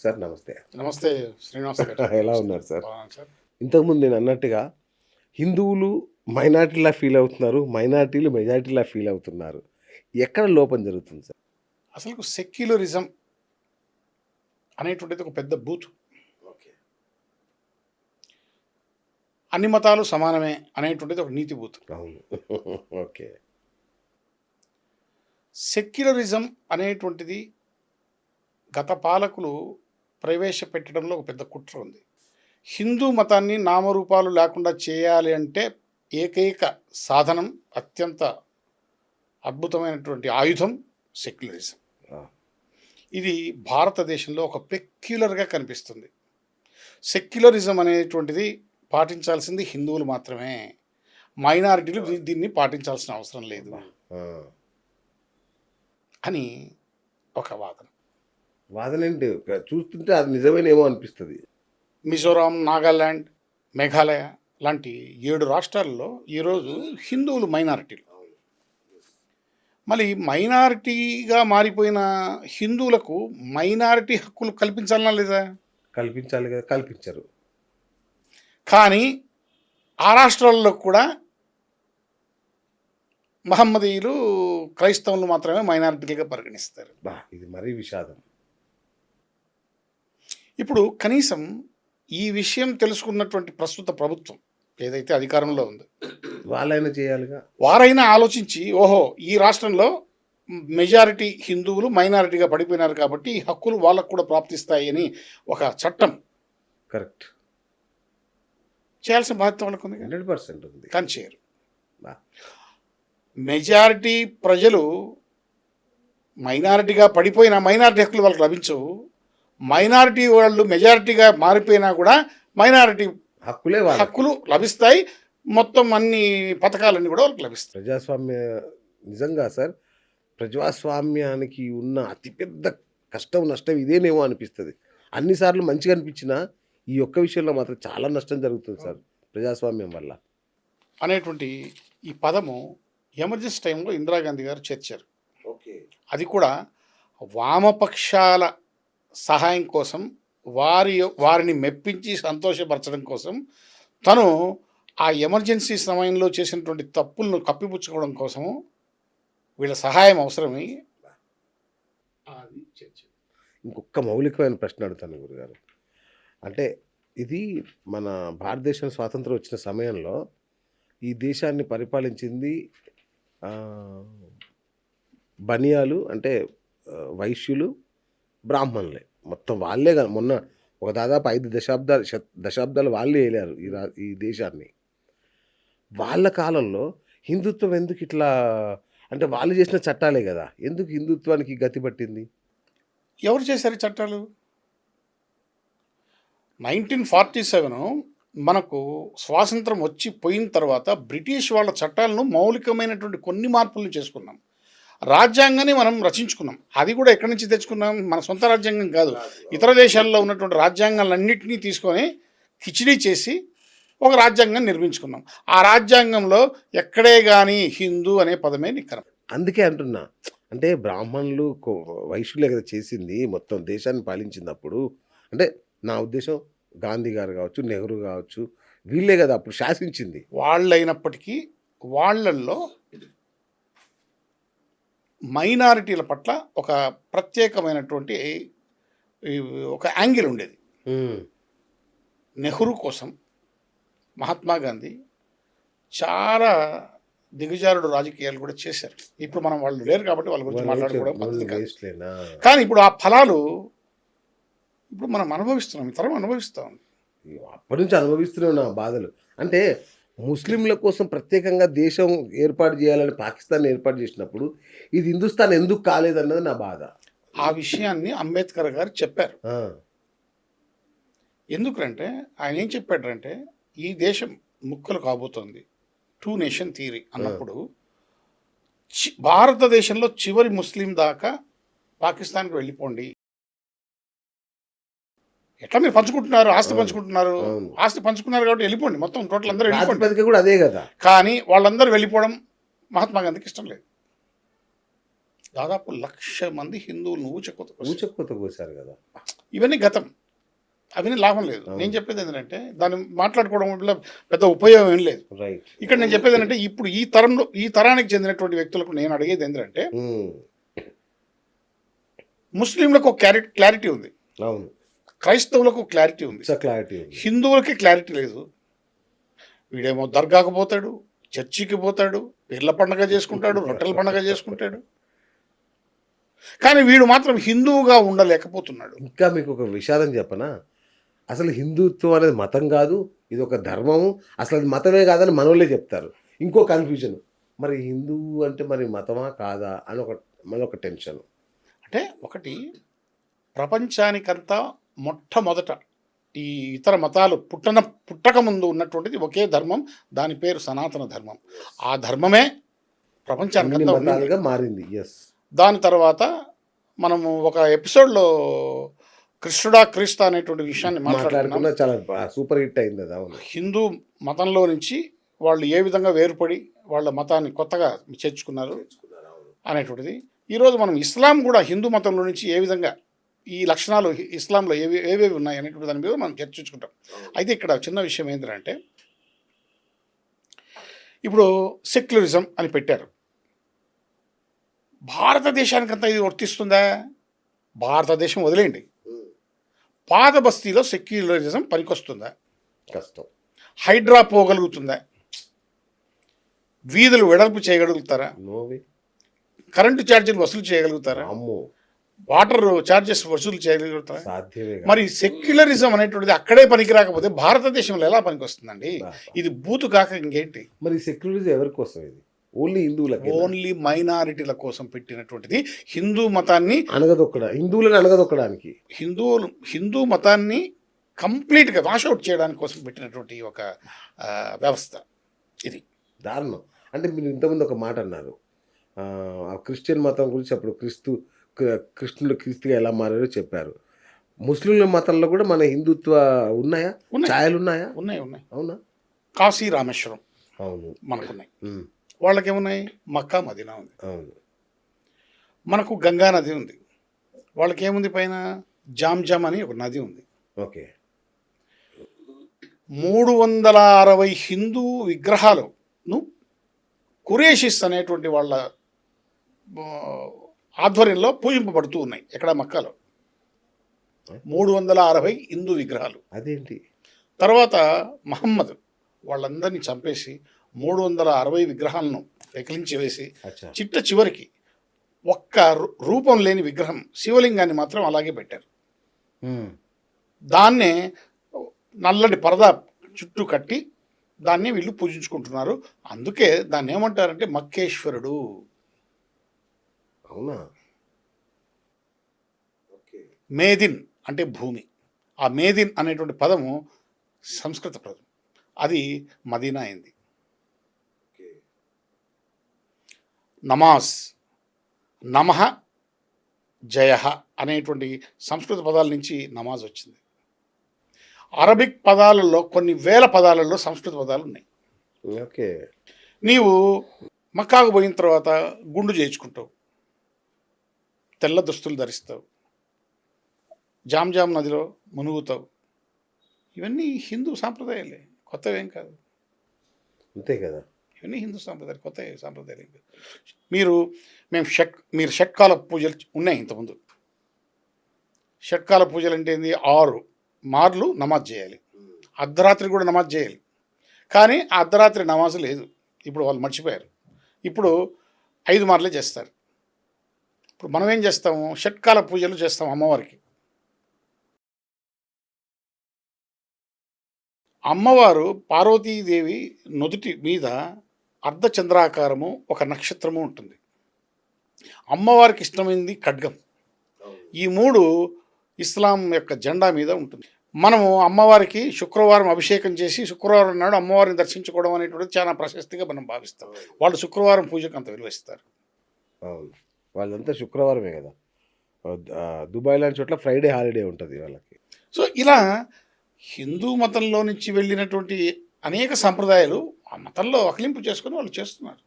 Sir నమస్తే. నమస్తే శ్రీనివాస్ గారు. ఎలా ఉన్నారు సార్? ఇంతకుముందు నేను అన్నట్టుగా హిందువులు మైనార్టీలా ఫీల్ అవుతున్నారు మైనార్టీలు మెజారిటీలా ఫీల్ అవుతున్నారు. ఎక్కడ లోపం జరుగుతుంది సార్? అసలు సెక్యులరిజం అనేటువంటిది ఒక పెద్ద బూత్. ఓకే. అన్ని మతాలు సమానమే అనేటువంటిది ఒక నీతి బూత్. అవును. ఓకే. సెక్యులరిజం అనేటువంటిది గత పాలకులు ప్రవేశపెట్టడంలో ఒక పెద్ద కుట్ర ఉంది. హిందూ మతాన్ని నామరూపాలు లేకుండా చేయాలి అంటే ఏకైక సాధనం అత్యంత అద్భుతమైనటువంటి ఆయుధం సెక్యులరిజం. ఇది భారతదేశంలో ఒక పెక్యులర్గా కనిపిస్తుంది. సెక్యులరిజం అనేటువంటిది పాటించాల్సింది హిందువులు మాత్రమే. మైనారిటీలు దీన్ని పాటించాల్సిన అవసరం లేదు. అని ఒక వాదన. వాదన ఏంటి చూస్తుంటే అది నిజమేనేమో అనిపిస్తుంది. మిజోరాం నాగాల్యాండ్ మేఘాలయ లాంటి ఏడు రాష్ట్రాల్లో ఈరోజు హిందువులు మైనారిటీలు. మళ్ళీ మైనారిటీగా మారిపోయిన హిందువులకు మైనారిటీ హక్కులు కల్పించాలనా లేదా? కల్పించాలి కదా కల్పించరు. కానీ ఆ రాష్ట్రాల్లో కూడా మహమ్మదీయులు క్రైస్తవులు మాత్రమే మైనారిటీలుగా పరిగణిస్తారు. బా ఇది మరీ విషాదం. ఇప్పుడు కనీసం ఈ విషయం తెలుసుకున్నటువంటి ప్రస్తుత ప్రభుత్వం ఏదైతే అధికారంలో ఉందో వాళ్ళైనా చేయాలిగా. వారైనా ఆలోచించి ఓహో ఈ రాష్ట్రంలో మెజారిటీ హిందువులు మైనారిటీగా పడిపోయినారు కాబట్టి ఈ హక్కులు వాళ్ళకు కూడా ప్రాప్తిస్తాయి అని ఒక చట్టం కరెక్ట్. చేయాల్సిన బాధ్యత వాళ్ళకు ఉంది. హండ్రెడ్ పర్సెంట్ ఉంది. కానీ చేయరు. మెజారిటీ ప్రజలు మైనారిటీగా పడిపోయిన మైనారిటీ హక్కులు వాళ్ళకి లభించవు. మైనారిటీ వాళ్ళు మెజారిటీగా మారిపోయినా కూడా మైనారిటీ హక్కులే హక్కులు లభిస్తాయి. మొత్తం అన్ని పథకాలన్నీ కూడా వాళ్ళకి లభిస్తాయి. ప్రజాస్వామ్య నిజంగా సార్ ప్రజాస్వామ్యానికి ఉన్న అతిపెద్ద కష్టం నష్టం ఇదేనేమో అనిపిస్తుంది. అన్నిసార్లు మంచిగా అనిపించినా ఈ ఒక్క విషయంలో మాత్రం చాలా నష్టం జరుగుతుంది సార్ ప్రజాస్వామ్యం వల్ల. అనేటువంటి ఈ పదము ఎమర్జెన్సీ టైంలో ఇందిరాగాంధీ గారు చేర్చారు. ఓకే. అది కూడా వామపక్షాల సహాయం కోసం వారి వారిని మెప్పించి సంతోషపరచడం కోసం తను ఆ ఎమర్జెన్సీ సమయంలో చేసినటువంటి తప్పులను కప్పిపుచ్చుకోవడం కోసము వీళ్ళ సహాయం అవసరమై అది ఇంకొక మౌలికమైన ప్రశ్న అడుగుతాను గురుగారు. అంటే ఇది మన భారతదేశం స్వాతంత్రం వచ్చిన సమయంలో ఈ దేశాన్ని పరిపాలించింది ఆ, బనియాలు అంటే వైశ్యులు బ్రాహ్మణులే. మొత్తం వాళ్ళే కదా. మొన్న ఒక దాదాపు ఐదు దశాబ్దాలు దశాబ్దాలు వాళ్ళే వెళ్ళారు ఈ రా ఈ దేశాన్ని. వాళ్ళ కాలంలో హిందుత్వం ఎందుకు ఇట్లా అంటే వాళ్ళు చేసిన చట్టాలే కదా. ఎందుకు హిందుత్వానికి గతి పట్టింది? ఎవరు చేశారు చట్టాలు? నైన్టీన్ ఫార్టీ సెవెన్ మనకు స్వాతంత్రం వచ్చి పోయిన తర్వాత బ్రిటిష్ వాళ్ళ చట్టాలను మౌలికమైనటువంటి కొన్ని మార్పులు చేసుకున్నాం. రాజ్యాంగాన్ని మనం రచించుకున్నాం. అది కూడా ఎక్కడి నుంచి తెచ్చుకున్నాం? మన సొంత రాజ్యాంగం కాదు. ఇతర దేశాల్లో ఉన్నటువంటి రాజ్యాంగాలన్నింటినీ తీసుకొని కిచిడీ చేసి ఒక రాజ్యాంగం నిర్మించుకున్నాం. ఆ రాజ్యాంగంలో ఎక్కడే కానీ హిందూ అనే పదమే నిక్కరం. అందుకే అంటున్నా. అంటే బ్రాహ్మణులు కో- వైశ్యులే కదా చేసింది మొత్తం దేశాన్ని పాలించినప్పుడు. అంటే నా ఉద్దేశం గాంధీ గారు కావచ్చు నెహ్రూ కావచ్చు వీళ్ళే కదా అప్పుడు శాసించింది. వాళ్ళైనప్పటికీ వాళ్ళల్లో మైనారిటీల పట్ల ఒక ప్రత్యేకమైనటువంటి ఒక యాంగిల్ ఉండేది. నెహ్రూ కోసం మహాత్మా గాంధీ చాలా దిగజారుడు రాజకీయాలు కూడా చేశారు. ఇప్పుడు మనం వాళ్ళు లేరు కాబట్టి వాళ్ళ గురించి మాట్లాడుకోవడం పద్ధతి కాదు. వేస్ట్లేనా కానీ ఇప్పుడు ఆ ఫలాలు ఇప్పుడు మనం అనుభవిస్తున్నాం తరం అనుభవిస్తాం అప్పటి నుంచి అనుభవిస్తూనే నా బాధలు. అంటే ముస్లింల కోసం ప్రత్యేకంగా దేశం ఏర్పాటు చేయాలని పాకిస్తాన్ ఏర్పాటు చేసినప్పుడు ఇది హిందుస్థాన్ ఎందుకు కాలేదన్నది నా బాధ. ఆ విషయాన్ని అంబేద్కర్ గారు చెప్పారు. ఎందుకంటే ఆయన ఏం చెప్పాడంటే ఈ దేశం ముక్కలు కాబోతోంది. టూ నేషన్ థియరీ అన్నప్పుడు భారతదేశంలో చివరి ముస్లిం దాకా పాకిస్తాన్కి వెళ్ళిపోండి. ఎట్లా మీరు పంచుకుంటున్నారు? ఆస్తి. పంచుకుంటున్నారు. ఆస్తి పంచుకున్నారు కాబట్టి వెళ్ళిపోండి. మొత్తం టోటల్ అందరూ వెళ్ళిపోండి. కూడా అదే కదా. కానీ వాళ్ళందరూ వెళ్ళిపోవడం మహాత్మా గాంధీకి ఇష్టం లేదు. దాదాపు లక్ష మంది హిందువులు నువ్వు చెక్కుతూ ఊచకోత కోసారు కదా. ఇవన్నీ గతం. అవన్నీ లాభం లేదు. నేను చెప్పేది ఏంటంటే దాన్ని మాట్లాడుకోవడం వల్ల పెద్ద ఉపయోగం ఏం లేదు. ఇక్కడ నేను చెప్పేది ఏంటంటే ఇప్పుడు ఈ తరంలో ఈ తరానికి చెందినటువంటి వ్యక్తులకు నేను అడిగేది ఏంటంటే ముస్లింలకు ఒక క్లారిటీ క్లారిటీ ఉంది. అవును. క్రైస్తవులకు క్లారిటీ ఉంది. క్లారిటీ హిందువులకి క్లారిటీ లేదు. వీడేమో దర్గాకు పోతాడు చర్చికి పోతాడు పిర్ల పండగ చేసుకుంటాడు రొట్టెల పండగ చేసుకుంటాడు. కానీ వీడు మాత్రం హిందువుగా ఉండలేకపోతున్నాడు. ఇంకా మీకు ఒక విషాదం చెప్పనా? అసలు హిందుత్వం అనేది మతం కాదు ఇది ఒక ధర్మము. అసలు అది మతమే కాదని మనోళ్ళే చెప్తారు. ఇంకో కన్ఫ్యూజన్ మరి హిందువు అంటే మరి మతమా కాదా అని ఒక మన ఒక టెన్షన్ అంటే ఒకటి ప్రపంచానికంతా మొట్టమొదట ఈ ఇతర మతాలు పుట్టన పుట్టక ముందు ఉన్నటువంటిది ఒకే ధర్మం దాని పేరు సనాతన ధర్మం. ఆ ధర్మమే. మతాలుగా మారింది ఎస్ దాని తర్వాత మనము ఒక ఎపిసోడ్లో కృష్ణుడా క్రీస్తు అనేటువంటి విషయాన్ని మాట్లాడుకున్నాం. చాలా సూపర్ హిట్ అయింది అవును. హిందూ మతంలో నుంచి వాళ్ళు ఏ విధంగా వేరుపడి వాళ్ళ మతాన్ని కొత్తగా చేర్చుకున్నారు అనేటువంటిది. ఈరోజు మనం ఇస్లాం కూడా హిందూ మతంలో నుంచి ఏ విధంగా ఈ లక్షణాలు ఇస్లాంలో ఏవి ఏవేవి ఉన్నాయి అనేటువంటి దాని మీద మనం చర్చించుకుంటాం అయితే ఇక్కడ చిన్న విషయం ఏంటంటే ఇప్పుడు సెక్యులరిజం అని పెట్టారు. భారతదేశానికంతా ఇది వర్తిస్తుందా? భారతదేశం వదిలేయండి. పాత బస్తీలో సెక్యులరిజం పనికొస్తుందా? కష్టం. హైడ్రా పోగలుగుతుందా? వీధులు వెడల్పు చేయగలుగుతారా? కరెంటు ఛార్జీలు వసూలు చేయగలుగుతారా? అమ్మో. వాటర్ ఛార్జెస్ వసూలు కాదు. మరి సెక్యులరిజం అనేటువంటిది అక్కడే పనికి రాకపోతే భారతదేశంలో ఎలా పనికి వస్తుందండి ఇది బూతు కాక ఇంకేంటి? మరి సెక్యులరిజం ఎవరి కోసం ఇది? ఓన్లీ హిందువులకి ఓన్లీ మైనారిటీల కోసం పెట్టినటువంటిది హిందూ మతాన్ని అనగదొక్కడా? హిందువులను అనగదొక్కడానికి. హిందువులు హిందూ మతాన్ని కంప్లీట్గా వాషౌట్ చేయడానికి కోసం పెట్టినటువంటి ఒక వ్యవస్థ ఇది. దారుణం. అంటే మీరు ఇంతకుముందు ఒక మాట అన్నారు. క్రిస్టియన్ మతం గురించి అప్పుడు క్రీస్తు క్రి- కృష్ణుడు క్రీస్తుగా ఎలా మారారో చెప్పారు. ముస్లింల మతంలో కూడా మన హిందుత్వ ఉన్నాయా? ఉన్నాయి. ఛాయలు ఉన్నాయా ఉన్నాయి. ఉన్నాయి అవునా? కాశీ రామేశ్వరం అవును. మనకున్నాయి. ఉమ్, వాళ్ళకి ఏమున్నాయి మక్కా మదీనా ఉంది. అవును. మనకు గంగా నది ఉంది. వాళ్ళకి ఏముంది పైన? జామ్ జామ్ అని ఒక నది ఉంది. ఓకే. మూడు వందల అరవై హిందూ విగ్రహాలను కురేషిస్ అనేటువంటి వాళ్ళ ఆధ్వర్యంలో పూజింపబడుతూ ఉన్నాయి ఎక్కడ మక్కాలో. మూడు వందల అరవై హిందూ విగ్రహాలు. అదేంటి? తర్వాత మహమ్మద్ వాళ్ళందరినీ చంపేసి మూడు వందల అరవై విగ్రహాలను పెకిలించి వేసి చిట్ట చివరికి ఒక్క రూపం లేని విగ్రహం శివలింగాన్ని మాత్రం అలాగే పెట్టారు. దాన్నే నల్లటి పరదా చుట్టూ కట్టి దాన్ని వీళ్ళు పూజించుకుంటున్నారు. అందుకే దాన్ని ఏమంటారంటే మక్కేశ్వరుడు. అవునా? ఓకే. మేదిన్ అంటే భూమి. ఆ మేదిన్ అనేటువంటి పదము సంస్కృత పదం. అది మదీనా అయింది. ఓకే. నమాజ్ నమః జయ అనేటువంటి సంస్కృత పదాల నుంచి నమాజ్ వచ్చింది. అరబిక్ పదాలలో కొన్ని వేల పదాలలో సంస్కృత పదాలు ఉన్నాయి. ఓకే. నీవు మక్కాకు పోయిన తర్వాత గుండు చేయించుకుంటావు. తెల్ల దుస్తులు ధరిస్తావు. జామ్ జామ్ నదిలో మునుగుతావు. ఇవన్నీ హిందూ సాంప్రదాయాలే కొత్తవేం కాదు. అంతే కదా. ఇవన్నీ హిందూ సాంప్రదాయాలు కొత్త సాంప్రదాయాలు ఏం కాదు. మీరు మేము షట్ మీరు షట్కాల పూజలు ఉన్నాయి ఇంతకుముందు. షట్కాల పూజలు అంటే ఏంది? ఆరు మార్లు నమాజ్ చేయాలి. అర్ధరాత్రి కూడా నమాజ్ చేయాలి. కానీ అర్ధరాత్రి నమాజ్ లేదు. ఇప్పుడు వాళ్ళు మర్చిపోయారు. ఇప్పుడు ఐదు మార్లే చేస్తారు. ఇప్పుడు మనం ఏం చేస్తాము? షట్కాల పూజలు చేస్తాం అమ్మవారికి. అమ్మవారు పార్వతీదేవి నుదుటి మీద అర్ధచంద్రాకారము ఒక నక్షత్రము ఉంటుంది. అమ్మవారికి ఇష్టమైంది ఖడ్గం. ఈ మూడు ఇస్లాం యొక్క జెండా మీద ఉంటుంది. మనము అమ్మవారికి శుక్రవారం అభిషేకం చేసి శుక్రవారం నాడు అమ్మవారిని దర్శించుకోవడం అనేటువంటిది చాలా ప్రశస్తిగా మనం భావిస్తాం. వాళ్ళు శుక్రవారం పూజకు అంత విలువిస్తారు అవును. వాళ్ళంతా శుక్రవారమే కదా. దుబాయ్ లాంటి చోట్ల ఫ్రైడే హాలిడే ఉంటుంది వాళ్ళకి. సో ఇలా హిందూ మతంలో నుంచి వెళ్ళినటువంటి అనేక సంప్రదాయాలు ఆ మతంలో అకలింపు చేసుకొని వాళ్ళు చేస్తున్నారు.